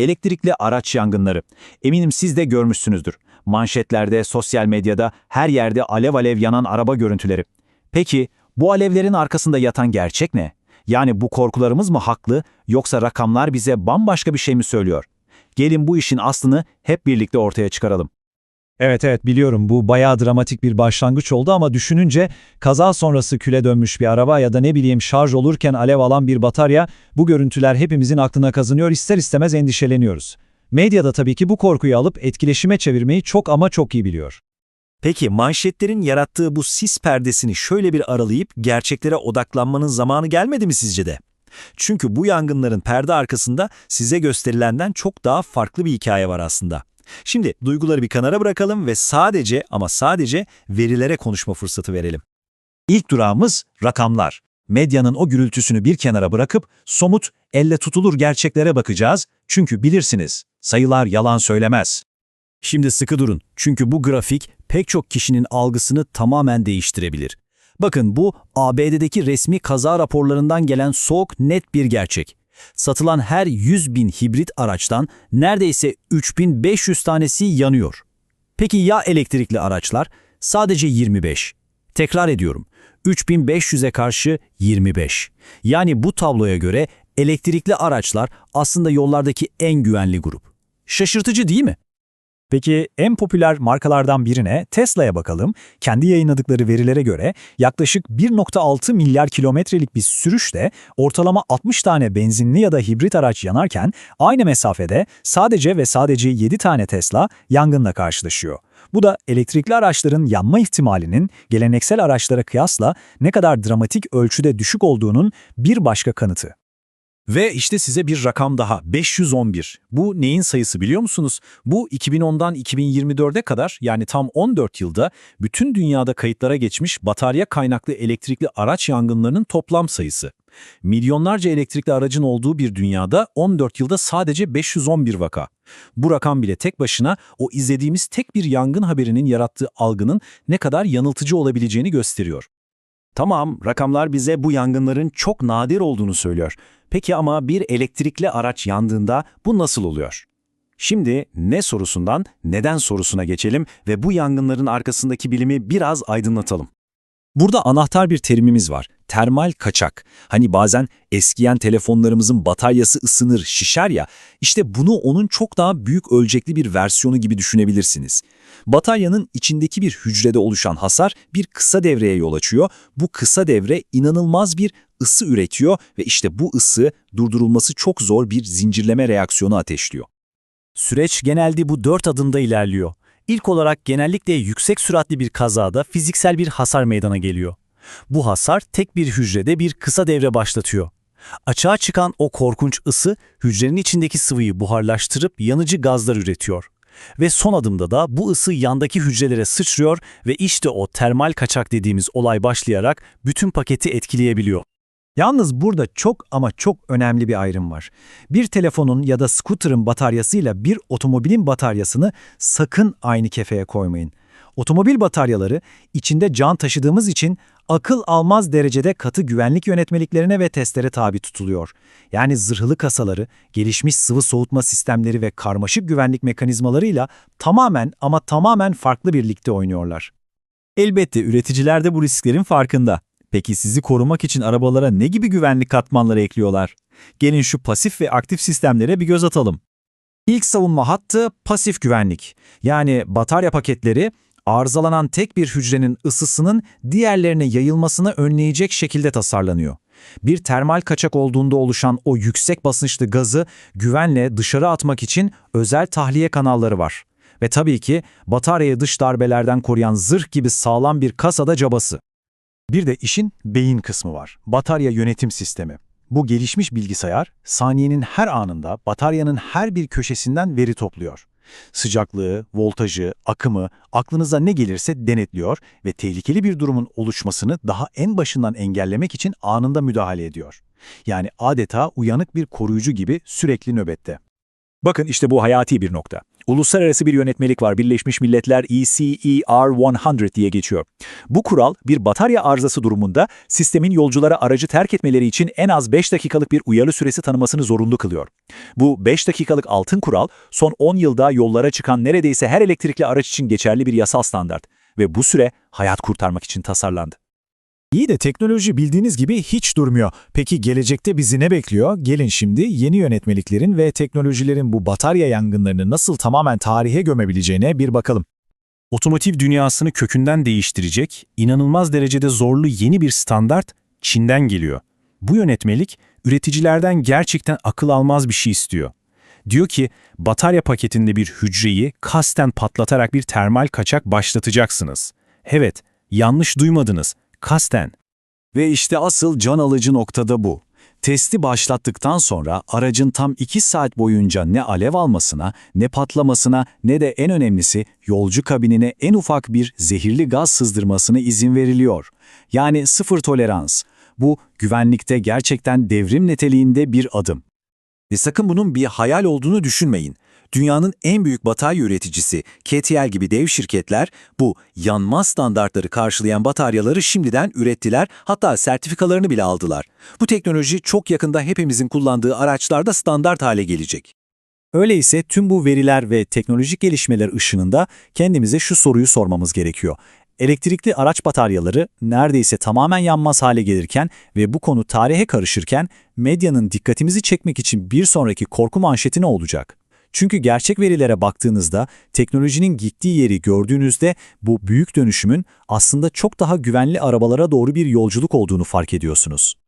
Elektrikli araç yangınları. Eminim siz de görmüşsünüzdür. Manşetlerde, sosyal medyada, her yerde alev alev yanan araba görüntüleri. Peki bu alevlerin arkasında yatan gerçek ne? Yani bu korkularımız mı haklı yoksa rakamlar bize bambaşka bir şey mi söylüyor? Gelin bu işin aslını hep birlikte ortaya çıkaralım. Evet evet biliyorum bu bayağı dramatik bir başlangıç oldu ama düşününce kaza sonrası küle dönmüş bir araba ya da ne bileyim şarj olurken alev alan bir batarya bu görüntüler hepimizin aklına kazınıyor ister istemez endişeleniyoruz. Medyada tabii ki bu korkuyu alıp etkileşime çevirmeyi çok ama çok iyi biliyor. Peki manşetlerin yarattığı bu sis perdesini şöyle bir aralayıp gerçeklere odaklanmanın zamanı gelmedi mi sizce de? Çünkü bu yangınların perde arkasında size gösterilenden çok daha farklı bir hikaye var aslında. Şimdi duyguları bir kenara bırakalım ve sadece ama sadece verilere konuşma fırsatı verelim. İlk durağımız rakamlar. Medyanın o gürültüsünü bir kenara bırakıp somut, elle tutulur gerçeklere bakacağız. Çünkü bilirsiniz, sayılar yalan söylemez. Şimdi sıkı durun çünkü bu grafik pek çok kişinin algısını tamamen değiştirebilir. Bakın bu ABD'deki resmi kaza raporlarından gelen soğuk net bir gerçek. Satılan her 100 bin hibrit araçtan neredeyse 3500 tanesi yanıyor. Peki ya elektrikli araçlar? Sadece 25. Tekrar ediyorum. 3500'e karşı 25. Yani bu tabloya göre elektrikli araçlar aslında yollardaki en güvenli grup. Şaşırtıcı değil mi? Peki en popüler markalardan birine Tesla'ya bakalım. Kendi yayınladıkları verilere göre yaklaşık 1.6 milyar kilometrelik bir sürüşte ortalama 60 tane benzinli ya da hibrit araç yanarken aynı mesafede sadece ve sadece 7 tane Tesla yangınla karşılaşıyor. Bu da elektrikli araçların yanma ihtimalinin geleneksel araçlara kıyasla ne kadar dramatik ölçüde düşük olduğunun bir başka kanıtı. Ve işte size bir rakam daha 511. Bu neyin sayısı biliyor musunuz? Bu 2010'dan 2024'e kadar yani tam 14 yılda bütün dünyada kayıtlara geçmiş batarya kaynaklı elektrikli araç yangınlarının toplam sayısı. Milyonlarca elektrikli aracın olduğu bir dünyada 14 yılda sadece 511 vaka. Bu rakam bile tek başına o izlediğimiz tek bir yangın haberinin yarattığı algının ne kadar yanıltıcı olabileceğini gösteriyor. Tamam, rakamlar bize bu yangınların çok nadir olduğunu söylüyor. Peki ama bir elektrikli araç yandığında bu nasıl oluyor? Şimdi ne sorusundan neden sorusuna geçelim ve bu yangınların arkasındaki bilimi biraz aydınlatalım. Burada anahtar bir terimimiz var. Termal kaçak. Hani bazen eskiyen telefonlarımızın bataryası ısınır, şişer ya, işte bunu onun çok daha büyük ölçekli bir versiyonu gibi düşünebilirsiniz. Bataryanın içindeki bir hücrede oluşan hasar bir kısa devreye yol açıyor. Bu kısa devre inanılmaz bir ısı üretiyor ve işte bu ısı durdurulması çok zor bir zincirleme reaksiyonu ateşliyor. Süreç genelde bu dört adımda ilerliyor. İlk olarak genellikle yüksek süratli bir kazada fiziksel bir hasar meydana geliyor. Bu hasar tek bir hücrede bir kısa devre başlatıyor. Açığa çıkan o korkunç ısı hücrenin içindeki sıvıyı buharlaştırıp yanıcı gazlar üretiyor. Ve son adımda da bu ısı yandaki hücrelere sıçrıyor ve işte o termal kaçak dediğimiz olay başlayarak bütün paketi etkileyebiliyor. Yalnız burada çok ama çok önemli bir ayrım var. Bir telefonun ya da scooter'ın bataryasıyla bir otomobilin bataryasını sakın aynı kefeye koymayın. Otomobil bataryaları içinde can taşıdığımız için akıl almaz derecede katı güvenlik yönetmeliklerine ve testlere tabi tutuluyor. Yani zırhlı kasaları, gelişmiş sıvı soğutma sistemleri ve karmaşık güvenlik mekanizmalarıyla tamamen ama tamamen farklı bir ligde oynuyorlar. Elbette üreticiler de bu risklerin farkında. Peki sizi korumak için arabalara ne gibi güvenlik katmanları ekliyorlar? Gelin şu pasif ve aktif sistemlere bir göz atalım. İlk savunma hattı pasif güvenlik. Yani batarya paketleri arızalanan tek bir hücrenin ısısının diğerlerine yayılmasını önleyecek şekilde tasarlanıyor. Bir termal kaçak olduğunda oluşan o yüksek basınçlı gazı güvenle dışarı atmak için özel tahliye kanalları var. Ve tabii ki bataryayı dış darbelerden koruyan zırh gibi sağlam bir kasada cabası. Bir de işin beyin kısmı var. Batarya yönetim sistemi. Bu gelişmiş bilgisayar saniyenin her anında bataryanın her bir köşesinden veri topluyor. Sıcaklığı, voltajı, akımı, aklınıza ne gelirse denetliyor ve tehlikeli bir durumun oluşmasını daha en başından engellemek için anında müdahale ediyor. Yani adeta uyanık bir koruyucu gibi sürekli nöbette. Bakın işte bu hayati bir nokta. Uluslararası bir yönetmelik var. Birleşmiş Milletler ECER 100 diye geçiyor. Bu kural bir batarya arızası durumunda sistemin yolculara aracı terk etmeleri için en az 5 dakikalık bir uyarı süresi tanımasını zorunlu kılıyor. Bu 5 dakikalık altın kural son 10 yılda yollara çıkan neredeyse her elektrikli araç için geçerli bir yasal standart ve bu süre hayat kurtarmak için tasarlandı. İyi de teknoloji bildiğiniz gibi hiç durmuyor. Peki gelecekte bizi ne bekliyor? Gelin şimdi yeni yönetmeliklerin ve teknolojilerin bu batarya yangınlarını nasıl tamamen tarihe gömebileceğine bir bakalım. Otomotiv dünyasını kökünden değiştirecek, inanılmaz derecede zorlu yeni bir standart Çin'den geliyor. Bu yönetmelik üreticilerden gerçekten akıl almaz bir şey istiyor. Diyor ki batarya paketinde bir hücreyi kasten patlatarak bir termal kaçak başlatacaksınız. Evet, yanlış duymadınız. Kasten. Ve işte asıl can alıcı noktada bu. Testi başlattıktan sonra aracın tam 2 saat boyunca ne alev almasına, ne patlamasına, ne de en önemlisi yolcu kabinine en ufak bir zehirli gaz sızdırmasına izin veriliyor. Yani sıfır tolerans. Bu güvenlikte gerçekten devrim niteliğinde bir adım. Ve sakın bunun bir hayal olduğunu düşünmeyin. Dünyanın en büyük batarya üreticisi KTL gibi dev şirketler bu yanmaz standartları karşılayan bataryaları şimdiden ürettiler hatta sertifikalarını bile aldılar. Bu teknoloji çok yakında hepimizin kullandığı araçlarda standart hale gelecek. Öyleyse tüm bu veriler ve teknolojik gelişmeler ışığında kendimize şu soruyu sormamız gerekiyor. Elektrikli araç bataryaları neredeyse tamamen yanmaz hale gelirken ve bu konu tarihe karışırken medyanın dikkatimizi çekmek için bir sonraki korku manşeti ne olacak? Çünkü gerçek verilere baktığınızda, teknolojinin gittiği yeri gördüğünüzde bu büyük dönüşümün aslında çok daha güvenli arabalara doğru bir yolculuk olduğunu fark ediyorsunuz.